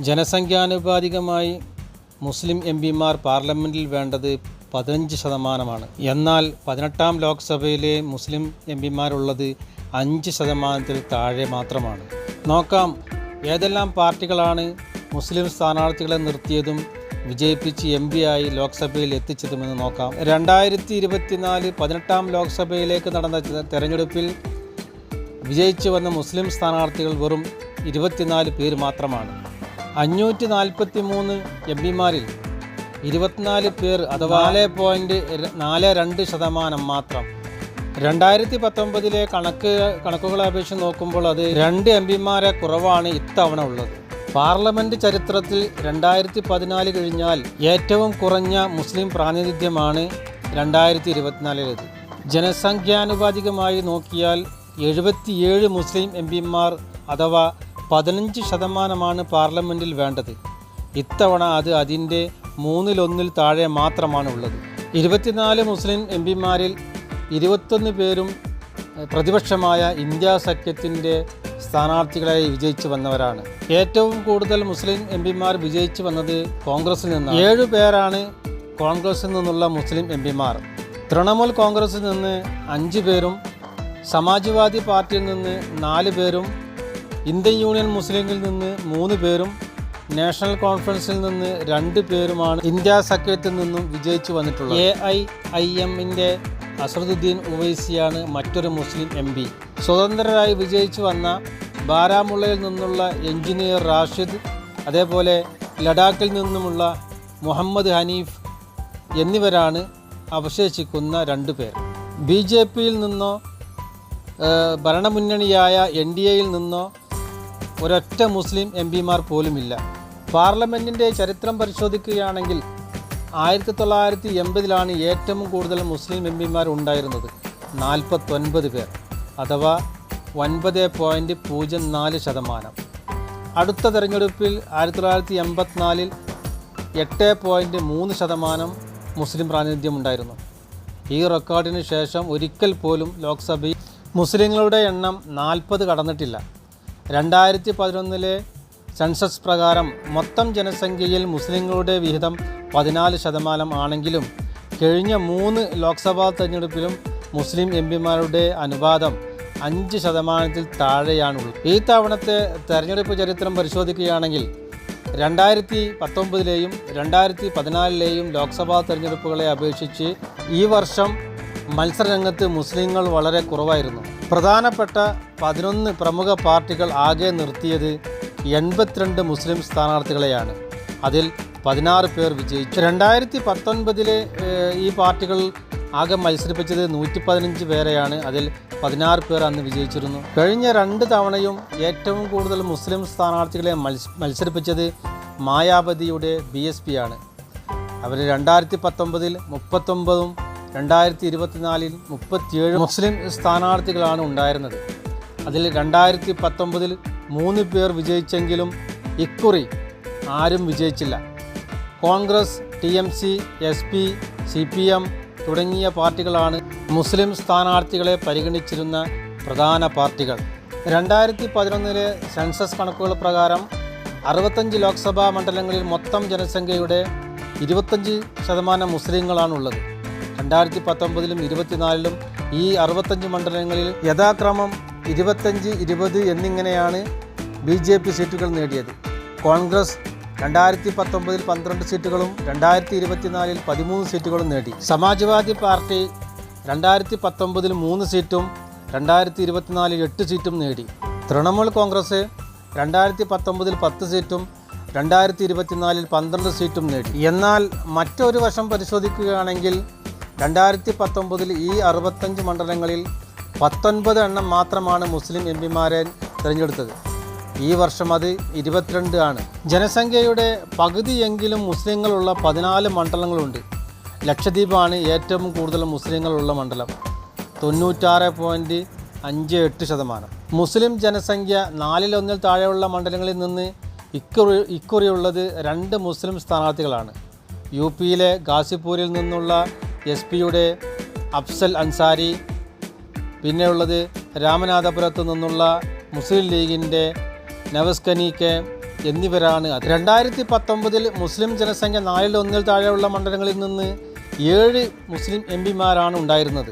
ജനസംഖ്യാനുപാതികമായി മുസ്ലിം M പിമാർ പാർലമെന്റിൽ വേണ്ടത് പതിനഞ്ച് ശതമാനമാണ്. എന്നാൽ പതിനെട്ടാം ലോക്സഭയിലെ മുസ്ലിം എം പിമാരുള്ളത് അഞ്ച് ശതമാനത്തിൽ താഴെ മാത്രമാണ്. നോക്കാം ഏതെല്ലാം പാർട്ടികളാണ് മുസ്ലിം സ്ഥാനാർത്ഥികളെ നിർത്തിയതും വിജയിപ്പിച്ച് എം പി ആയി ലോക്സഭയിൽ എത്തിച്ചതുമെന്ന് നോക്കാം. രണ്ടായിരത്തി ഇരുപത്തിനാല് പതിനെട്ടാം ലോക്സഭയിലേക്ക് നടന്ന തെരഞ്ഞെടുപ്പിൽ വിജയിച്ചു വന്ന മുസ്ലിം സ്ഥാനാർത്ഥികൾ വെറും ഇരുപത്തിനാല് പേര് മാത്രമാണ്. അഞ്ഞൂറ്റി നാൽപ്പത്തി മൂന്ന് എം പിമാരിൽ ഇരുപത്തിനാല് പേർ അഥവാ നാല് പോയിന്റ് നാല് രണ്ട് ശതമാനം മാത്രം. രണ്ടായിരത്തി പത്തൊമ്പതിലെ കണക്ക് കണക്കുകളെ അപേക്ഷിച്ച് നോക്കുമ്പോൾ അത് രണ്ട് എം പിമാരെ കുറവാണ് ഇത്തവണ ഉള്ളത്. പാർലമെന്റ് ചരിത്രത്തിൽ രണ്ടായിരത്തി പതിനാല് കഴിഞ്ഞാൽ ഏറ്റവും കുറഞ്ഞ മുസ്ലിം പ്രാതിനിധ്യമാണ് രണ്ടായിരത്തി ഇരുപത്തിനാലിലേത് ജനസംഖ്യാനുപാതികമായി നോക്കിയാൽ എഴുപത്തിയേഴ് മുസ്ലിം എം പിമാർ അഥവാ പതിനഞ്ച് ശതമാനമാണ് പാർലമെന്റിൽ വേണ്ടത്. ഇത്തവണ അത് അതിന്റെ മൂന്നിലൊന്നിൽ താഴെ മാത്രമാണ് ഉള്ളത് ഇരുപത്തിനാല് മുസ്ലിം എം പിമാരിൽ ഇരുപത്തൊന്ന് പേരും പ്രതിപക്ഷമായ ഇന്ത്യ സഖ്യത്തിന്റെ സ്ഥാനാർത്ഥികളായി വിജയിച്ചു വന്നവരാണ്. ഏറ്റവും കൂടുതൽ മുസ്ലിം എം പിമാർ വിജയിച്ചു വന്നത് കോൺഗ്രസിൽ നിന്നാണ്. ഏഴു പേരാണ് കോൺഗ്രസിൽ നിന്നുള്ള മുസ്ലിം എം പിമാർ. തൃണമൂൽ കോൺഗ്രസിൽ നിന്ന് അഞ്ച് പേരും സമാജ്വാദി പാർട്ടിയിൽ നിന്ന് നാല് പേരും ഇന്ത്യൻ യൂണിയൻ മുസ്ലിമിൽ നിന്ന് മൂന്ന് പേരും നാഷണൽ കോൺഫറൻസിൽ നിന്ന് രണ്ട് പേരുമാണ് ഇന്ത്യ സഖ്യത്തിൽ നിന്നും വിജയിച്ചു വന്നിട്ടുള്ളത്. എ ഐ ഐ എമ്മിന്റെ അസറുദ്ദീൻ ഉവൈസിയാണ് മറ്റൊരു മുസ്ലിം എം പി. സ്വതന്ത്രരായി വിജയിച്ചു വന്ന ബാരാമുള്ളയിൽ നിന്നുള്ള എഞ്ചിനീയർ റാഷിദ് അതേപോലെ ലഡാക്കിൽ നിന്നുമുള്ള മുഹമ്മദ് ഹനീഫ് എന്നിവരാണ് അവശേഷിക്കുന്ന രണ്ട് പേർ. ബി ജെ പിയിൽ നിന്നോ ഭരണമുന്നണിയായ എൻ ഡി എയിൽ നിന്നോ ഒരൊറ്റ മുസ്ലിം എം പിമാർ പോലുമില്ല. പാർലമെന്റിന്റെ ചരിത്രം പരിശോധിക്കുകയാണെങ്കിൽ ആയിരത്തി തൊള്ളായിരത്തി എൺപതിലാണ് ഏറ്റവും കൂടുതൽ മുസ്ലിം എം പിമാർ ഉണ്ടായിരുന്നത്. നാൽപ്പത്തൊൻപത് പേർ. അഥവാ ഒൻപത് പോയിന്റ് പൂജ്യം നാല് ശതമാനം. അടുത്ത തെരഞ്ഞെടുപ്പിൽ ആയിരത്തി തൊള്ളായിരത്തി എൺപത്തിനാലിൽ എട്ട് പോയിന്റ് മൂന്ന് ശതമാനം മുസ്ലിം പ്രാതിനിധ്യം ഉണ്ടായിരുന്നു. ഈ റെക്കോർഡിന് ശേഷം ഒരിക്കൽ പോലും ലോക്സഭയിൽ മുസ്ലിങ്ങളുടെ എണ്ണം നാൽപ്പത് കടന്നിട്ടില്ല. രണ്ടായിരത്തി പതിനൊന്നിലെ സെൻസസ് പ്രകാരം മൊത്തം ജനസംഖ്യയിൽ മുസ്ലിങ്ങളുടെ വിഹിതം പതിനാല് ശതമാനം ആണെങ്കിലും കഴിഞ്ഞ മൂന്ന് ലോക്സഭാ തെരഞ്ഞെടുപ്പിലും മുസ്ലിം എം പിമാരുടെ അനുപാതം അഞ്ച് ശതമാനത്തിൽ താഴെയാണുള്ളത്. ഈ തവണത്തെ തെരഞ്ഞെടുപ്പ് ചരിത്രം പരിശോധിക്കുകയാണെങ്കിൽ രണ്ടായിരത്തി പത്തൊമ്പതിലെയും രണ്ടായിരത്തി പതിനാലിലെയും ലോക്സഭാ തെരഞ്ഞെടുപ്പുകളെ അപേക്ഷിച്ച് ഈ വർഷം മത്സരരംഗത്ത് മുസ്ലിങ്ങൾ വളരെ കുറവായിരുന്നു. പ്രധാനപ്പെട്ട പതിനൊന്ന് പ്രമുഖ പാർട്ടികൾ ആകെ നിർത്തിയത് എൺപത്തിരണ്ട് മുസ്ലിം സ്ഥാനാർത്ഥികളെയാണ്. അതിൽ പതിനാറ് പേർ വിജയിച്ചു. രണ്ടായിരത്തി പത്തൊൻപതിലെ ഈ പാർട്ടികൾ ആകെ മത്സരിപ്പിച്ചത് നൂറ്റി പതിനഞ്ച് പേരെയാണ്. അതിൽ പതിനാറ് പേർ അന്ന് വിജയിച്ചിരുന്നു. കഴിഞ്ഞ രണ്ട് തവണയും ഏറ്റവും കൂടുതൽ മുസ്ലിം സ്ഥാനാർത്ഥികളെ മത്സ മത്സരിപ്പിച്ചത് മായാവതിയുടെ ബി എസ് പി ആണ്. അവർ രണ്ടായിരത്തി പത്തൊമ്പതിൽ മുപ്പത്തൊമ്പതും രണ്ടായിരത്തി ഇരുപത്തിനാലിൽ മുപ്പത്തിയേഴ് മുസ്ലിം സ്ഥാനാർത്ഥികളാണ് ഉണ്ടായിരുന്നത്. അതിൽ രണ്ടായിരത്തി പത്തൊമ്പതിൽ മൂന്ന് പേർ വിജയിച്ചെങ്കിലും ഇക്കുറി ആരും വിജയിച്ചില്ല. Congress T M C S P C P M തുടങ്ങിയ പാർട്ടികളാണ് മുസ്ലിം സ്ഥാനാർത്ഥികളെ പരിഗണിച്ചിരുന്ന പ്രധാന പാർട്ടികൾ. രണ്ടായിരത്തി പതിനൊന്നിലെ സെൻസസ് കണക്കുകൾ പ്രകാരം അറുപത്തഞ്ച് ലോക്സഭാ മണ്ഡലങ്ങളിൽ മൊത്തം ജനസംഖ്യയുടെ ഇരുപത്തഞ്ച് ശതമാനം മുസ്ലിങ്ങളാണുള്ളത്. രണ്ടായിരത്തി പത്തൊമ്പതിലും ഇരുപത്തിനാലിലും ഈ അറുപത്തഞ്ച് മണ്ഡലങ്ങളിൽ യഥാക്രമം ഇരുപത്തഞ്ച് ഇരുപത് എന്നിങ്ങനെയാണ് ബി ജെ പി സീറ്റുകൾ നേടിയത്. കോൺഗ്രസ് രണ്ടായിരത്തി പത്തൊമ്പതിൽ പന്ത്രണ്ട് സീറ്റുകളും രണ്ടായിരത്തി ഇരുപത്തിനാലിൽ പതിമൂന്ന് സീറ്റുകളും നേടി. സമാജ്വാദി പാർട്ടി രണ്ടായിരത്തി പത്തൊമ്പതിൽ മൂന്ന് സീറ്റും രണ്ടായിരത്തി ഇരുപത്തിനാലിൽ എട്ട് സീറ്റും നേടി. തൃണമൂൽ കോൺഗ്രസ് രണ്ടായിരത്തി പത്തൊമ്പതിൽ പത്ത് സീറ്റും രണ്ടായിരത്തി ഇരുപത്തിനാലിൽ പന്ത്രണ്ട് സീറ്റും നേടി. എന്നാൽ മറ്റൊരു വശം പരിശോധിക്കുകയാണെങ്കിൽ രണ്ടായിരത്തി പത്തൊമ്പതിൽ ഈ അറുപത്തഞ്ച് മണ്ഡലങ്ങളിൽ പത്തൊൻപത് എണ്ണം മാത്രമാണ് മുസ്ലിം എം പിമാരെ തിരഞ്ഞെടുത്തത്. ഈ വർഷം അത് ഇരുപത്തിരണ്ട് ആണ്. ജനസംഖ്യയുടെ പകുതിയെങ്കിലും മുസ്ലിങ്ങളുള്ള പതിനാല് മണ്ഡലങ്ങളുണ്ട്. ലക്ഷദ്വീപാണ് ഏറ്റവും കൂടുതൽ മുസ്ലിങ്ങളുള്ള മണ്ഡലം. തൊണ്ണൂറ്റാറ് പോയിന്റ് അഞ്ച് എട്ട് ശതമാനം. മുസ്ലിം ജനസംഖ്യ നാലിലൊന്നിൽ താഴെയുള്ള മണ്ഡലങ്ങളിൽ നിന്ന് ഇക്കുറി ഇക്കുറിയുള്ളത് രണ്ട് മുസ്ലിം സ്ഥാനാർത്ഥികളാണ്. യു പിയിലെ ഗാസിപ്പൂരിൽ നിന്നുള്ള എസ് പിയുടെ അഫ്സൽ അൻസാരി പിന്നെയുള്ളത് രാമനാഥപുരത്ത് നിന്നുള്ള മുസ്ലിം ലീഗിന്റെ നവസ്കനി കെ എന്നിവരാണ്. രണ്ടായിരത്തി പത്തൊമ്പതിൽ മുസ്ലിം ജനസംഖ്യ നാലിൽ ഒന്നിൽ താഴെയുള്ള മണ്ഡലങ്ങളിൽ നിന്ന് ഏഴ് മുസ്ലിം എം പിമാരാണ് ഉണ്ടായിരുന്നത്.